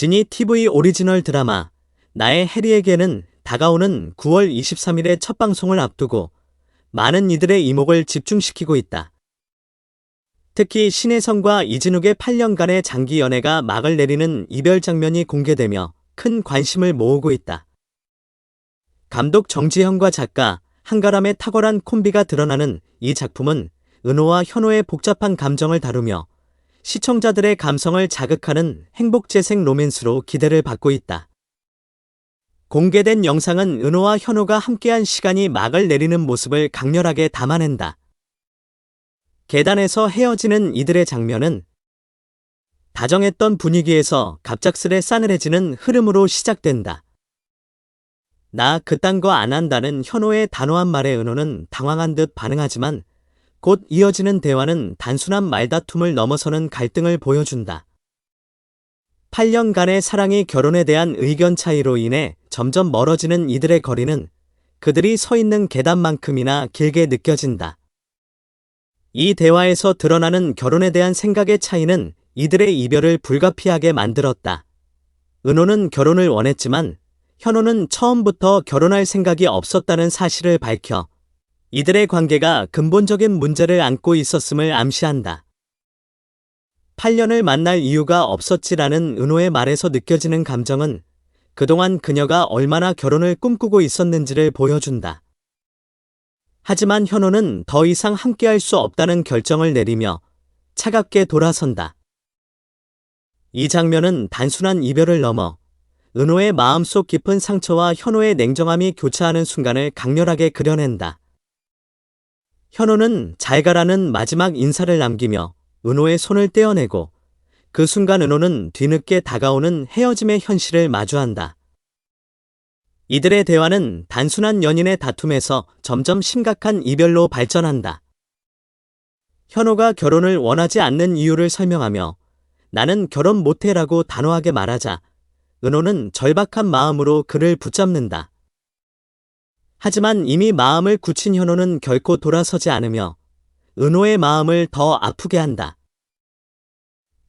지니 TV 오리지널 드라마 나의 해리에게는 다가오는 9월 23일의 첫 방송을 앞두고 많은 이들의 이목을 집중시키고 있다. 특히 신혜성과 이진욱의 8년간의 장기 연애가 막을 내리는 이별 장면이 공개되며 큰 관심을 모으고 있다. 감독 정지현과 작가 한가람의 탁월한 콤비가 드러나는 이 작품은 은호와 현호의 복잡한 감정을 다루며 시청자들의 감성을 자극하는 행복재생 로맨스로 기대를 받고 있다. 공개된 영상은 은호와 현호가 함께한 시간이 막을 내리는 모습을 강렬하게 담아낸다. 계단에서 헤어지는 이들의 장면은 다정했던 분위기에서 갑작스레 싸늘해지는 흐름으로 시작된다. 나 그딴 거 안 한다는 현호의 단호한 말에 은호는 당황한 듯 반응하지만 곧 이어지는 대화는 단순한 말다툼을 넘어서는 갈등을 보여준다. 8년간의 사랑이 결혼에 대한 의견 차이로 인해 점점 멀어지는 이들의 거리는 그들이 서 있는 계단만큼이나 길게 느껴진다. 이 대화에서 드러나는 결혼에 대한 생각의 차이는 이들의 이별을 불가피하게 만들었다. 은호는 결혼을 원했지만 현호는 처음부터 결혼할 생각이 없었다는 사실을 밝혀 이들의 관계가 근본적인 문제를 안고 있었음을 암시한다. 8년을 만날 이유가 없었지라는 은호의 말에서 느껴지는 감정은 그동안 그녀가 얼마나 결혼을 꿈꾸고 있었는지를 보여준다. 하지만 현호는 더 이상 함께할 수 없다는 결정을 내리며 차갑게 돌아선다. 이 장면은 단순한 이별을 넘어 은호의 마음속 깊은 상처와 현호의 냉정함이 교차하는 순간을 강렬하게 그려낸다. 현호는 잘 가라는 마지막 인사를 남기며 은호의 손을 떼어내고 그 순간 은호는 뒤늦게 다가오는 헤어짐의 현실을 마주한다. 이들의 대화는 단순한 연인의 다툼에서 점점 심각한 이별로 발전한다. 현호가 결혼을 원하지 않는 이유를 설명하며 나는 결혼 못해라고 단호하게 말하자 은호는 절박한 마음으로 그를 붙잡는다. 하지만 이미 마음을 굳힌 현호는 결코 돌아서지 않으며 은호의 마음을 더 아프게 한다.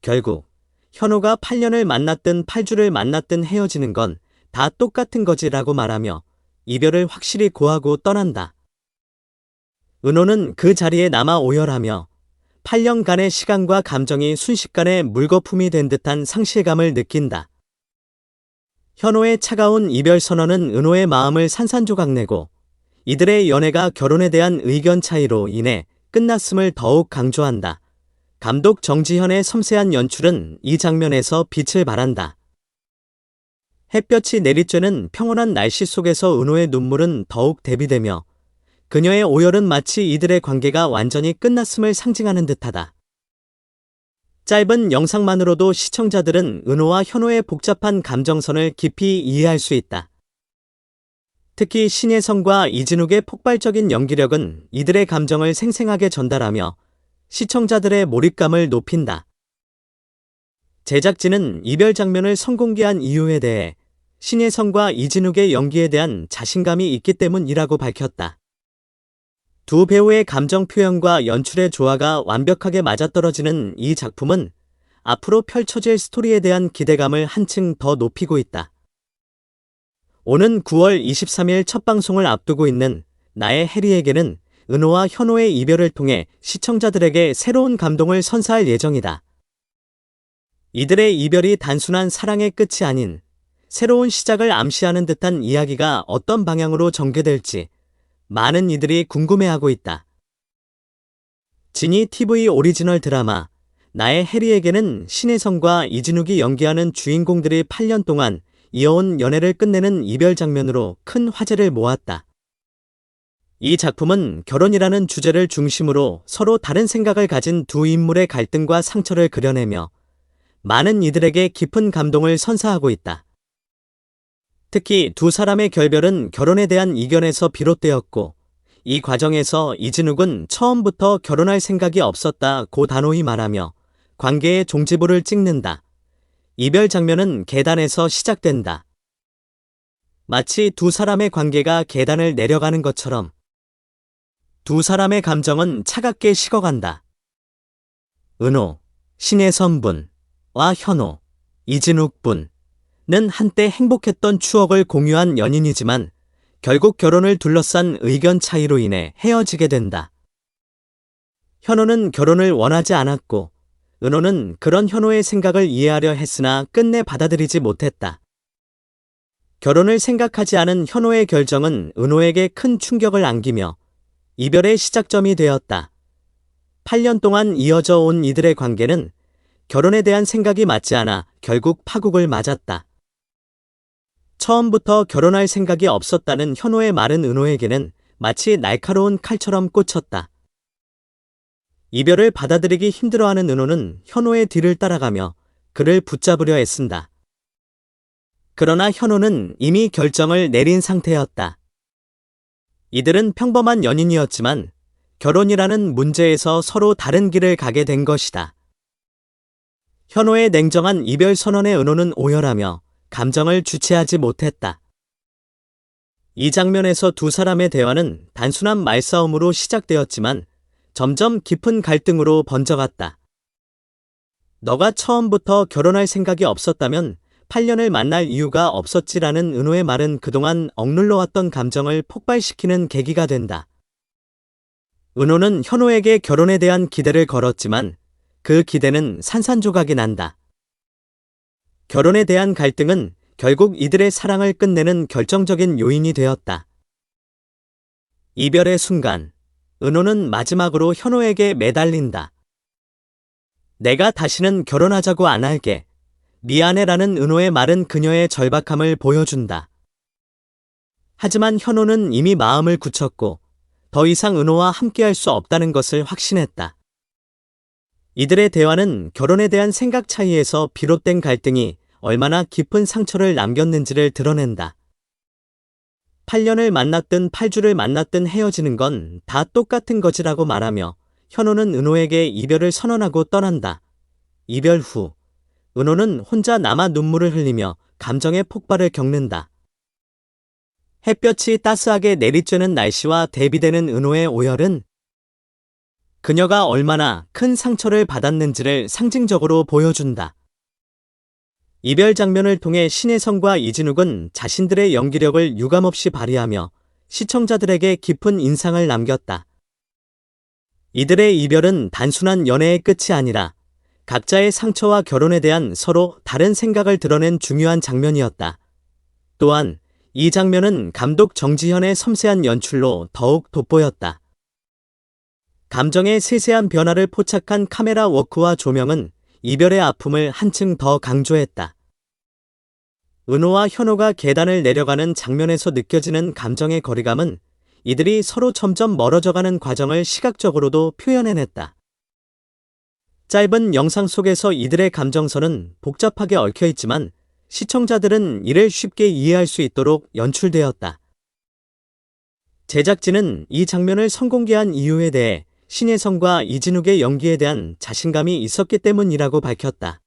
결국 현호가 8년을 만났든 8주를 만났든 헤어지는 건 다 똑같은 거지라고 말하며 이별을 확실히 고하고 떠난다. 은호는 그 자리에 남아 오열하며 8년간의 시간과 감정이 순식간에 물거품이 된 듯한 상실감을 느낀다. 현호의 차가운 이별 선언은 은호의 마음을 산산조각 내고 이들의 연애가 결혼에 대한 의견 차이로 인해 끝났음을 더욱 강조한다. 감독 정지현의 섬세한 연출은 이 장면에서 빛을 발한다. 햇볕이 내리쬐는 평온한 날씨 속에서 은호의 눈물은 더욱 대비되며 그녀의 오열은 마치 이들의 관계가 완전히 끝났음을 상징하는 듯하다. 짧은 영상만으로도 시청자들은 은호와 현호의 복잡한 감정선을 깊이 이해할 수 있다. 특히 신혜성과 이진욱의 폭발적인 연기력은 이들의 감정을 생생하게 전달하며 시청자들의 몰입감을 높인다. 제작진은 이별 장면을 성공개한 이유에 대해 신혜성과 이진욱의 연기에 대한 자신감이 있기 때문이라고 밝혔다. 두 배우의 감정 표현과 연출의 조화가 완벽하게 맞아떨어지는 이 작품은 앞으로 펼쳐질 스토리에 대한 기대감을 한층 더 높이고 있다. 오는 9월 23일 첫 방송을 앞두고 있는 나의 해리에게는 은호와 현호의 이별을 통해 시청자들에게 새로운 감동을 선사할 예정이다. 이들의 이별이 단순한 사랑의 끝이 아닌 새로운 시작을 암시하는 듯한 이야기가 어떤 방향으로 전개될지 많은 이들이 궁금해하고 있다. 지니 TV 오리지널 드라마 나의 해리에게는 신혜성과 이진욱이 연기하는 주인공들이 8년 동안 이어온 연애를 끝내는 이별 장면으로 큰 화제를 모았다. 이 작품은 결혼이라는 주제를 중심으로 서로 다른 생각을 가진 두 인물의 갈등과 상처를 그려내며 많은 이들에게 깊은 감동을 선사하고 있다. 특히 두 사람의 결별은 결혼에 대한 이견에서 비롯되었고 이 과정에서 이진욱은 처음부터 결혼할 생각이 없었다 고 단호히 말하며 관계의 종지부를 찍는다. 이별 장면은 계단에서 시작된다. 마치 두 사람의 관계가 계단을 내려가는 것처럼 두 사람의 감정은 차갑게 식어간다. 은호, 신의 선분, 와 현호, 이진욱 분, 한때 행복했던 추억을 공유한 연인이지만 결국 결혼을 둘러싼 의견 차이로 인해 헤어지게 된다. 현호는 결혼을 원하지 않았고 은호는 그런 현호의 생각을 이해하려 했으나 끝내 받아들이지 못했다. 결혼을 생각하지 않은 현호의 결정은 은호에게 큰 충격을 안기며 이별의 시작점이 되었다. 8년 동안 이어져 온 이들의 관계는 결혼에 대한 생각이 맞지 않아 결국 파국을 맞았다. 처음부터 결혼할 생각이 없었다는 현호의 말은 은호에게는 마치 날카로운 칼처럼 꽂혔다. 이별을 받아들이기 힘들어하는 은호는 현호의 뒤를 따라가며 그를 붙잡으려 애쓴다. 그러나 현호는 이미 결정을 내린 상태였다. 이들은 평범한 연인이었지만 결혼이라는 문제에서 서로 다른 길을 가게 된 것이다. 현호의 냉정한 이별 선언에 은호는 오열하며 감정을 주체하지 못했다. 이 장면에서 두 사람의 대화는 단순한 말싸움으로 시작되었지만 점점 깊은 갈등으로 번져갔다. 너가 처음부터 결혼할 생각이 없었다면 8년을 만날 이유가 없었지라는 은호의 말은 그동안 억눌러 왔던 감정을 폭발시키는 계기가 된다. 은호는 현호에게 결혼에 대한 기대를 걸었지만 그 기대는 산산조각이 난다. 결혼에 대한 갈등은 결국 이들의 사랑을 끝내는 결정적인 요인이 되었다. 이별의 순간, 은호는 마지막으로 현호에게 매달린다. 내가 다시는 결혼하자고 안 할게. 미안해라는 은호의 말은 그녀의 절박함을 보여준다. 하지만 현호는 이미 마음을 굳혔고 더 이상 은호와 함께할 수 없다는 것을 확신했다. 이들의 대화는 결혼에 대한 생각 차이에서 비롯된 갈등이 얼마나 깊은 상처를 남겼는지를 드러낸다. 8년을 만났든 8주를 만났든 헤어지는 건 다 똑같은 거지라고 말하며 현호는 은호에게 이별을 선언하고 떠난다. 이별 후, 은호는 혼자 남아 눈물을 흘리며 감정의 폭발을 겪는다. 햇볕이 따스하게 내리쬐는 날씨와 대비되는 은호의 오열은 그녀가 얼마나 큰 상처를 받았는지를 상징적으로 보여준다. 이별 장면을 통해 신혜성과 이진욱은 자신들의 연기력을 유감없이 발휘하며 시청자들에게 깊은 인상을 남겼다. 이들의 이별은 단순한 연애의 끝이 아니라 각자의 상처와 결혼에 대한 서로 다른 생각을 드러낸 중요한 장면이었다. 또한 이 장면은 감독 정지현의 섬세한 연출로 더욱 돋보였다. 감정의 세세한 변화를 포착한 카메라 워크와 조명은 이별의 아픔을 한층 더 강조했다. 은호와 현호가 계단을 내려가는 장면에서 느껴지는 감정의 거리감은 이들이 서로 점점 멀어져가는 과정을 시각적으로도 표현해냈다. 짧은 영상 속에서 이들의 감정선은 복잡하게 얽혀 있지만 시청자들은 이를 쉽게 이해할 수 있도록 연출되었다. 제작진은 이 장면을 성공개한 이유에 대해 신혜성과 이진욱의 연기에 대한 자신감이 있었기 때문이라고 밝혔다.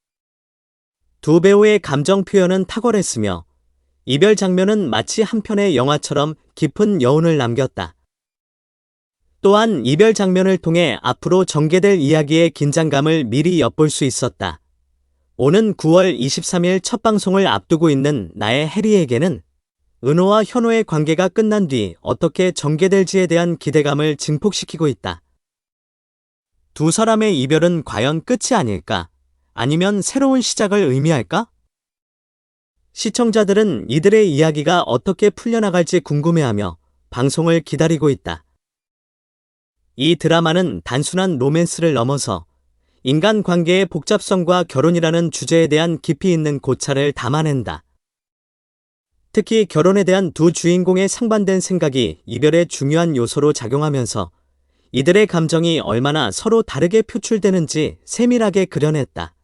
두 배우의 감정 표현은 탁월했으며 이별 장면은 마치 한 편의 영화처럼 깊은 여운을 남겼다. 또한 이별 장면을 통해 앞으로 전개될 이야기의 긴장감을 미리 엿볼 수 있었다. 오는 9월 23일 첫 방송을 앞두고 있는 나의 해리에게는 은호와 현호의 관계가 끝난 뒤 어떻게 전개될지에 대한 기대감을 증폭시키고 있다. 두 사람의 이별은 과연 끝이 아닐까? 아니면 새로운 시작을 의미할까? 시청자들은 이들의 이야기가 어떻게 풀려나갈지 궁금해하며 방송을 기다리고 있다. 이 드라마는 단순한 로맨스를 넘어서 인간 관계의 복잡성과 결혼이라는 주제에 대한 깊이 있는 고찰을 담아낸다. 특히 결혼에 대한 두 주인공의 상반된 생각이 이별의 중요한 요소로 작용하면서 이들의 감정이 얼마나 서로 다르게 표출되는지 세밀하게 그려냈다.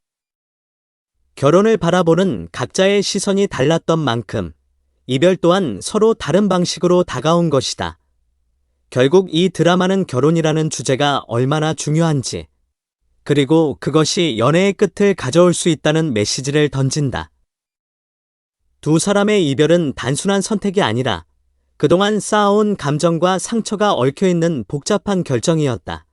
결혼을 바라보는 각자의 시선이 달랐던 만큼 이별 또한 서로 다른 방식으로 다가온 것이다. 결국 이 드라마는 결혼이라는 주제가 얼마나 중요한지, 그리고 그것이 연애의 끝을 가져올 수 있다는 메시지를 던진다. 두 사람의 이별은 단순한 선택이 아니라 그동안 쌓아온 감정과 상처가 얽혀 있는 복잡한 결정이었다.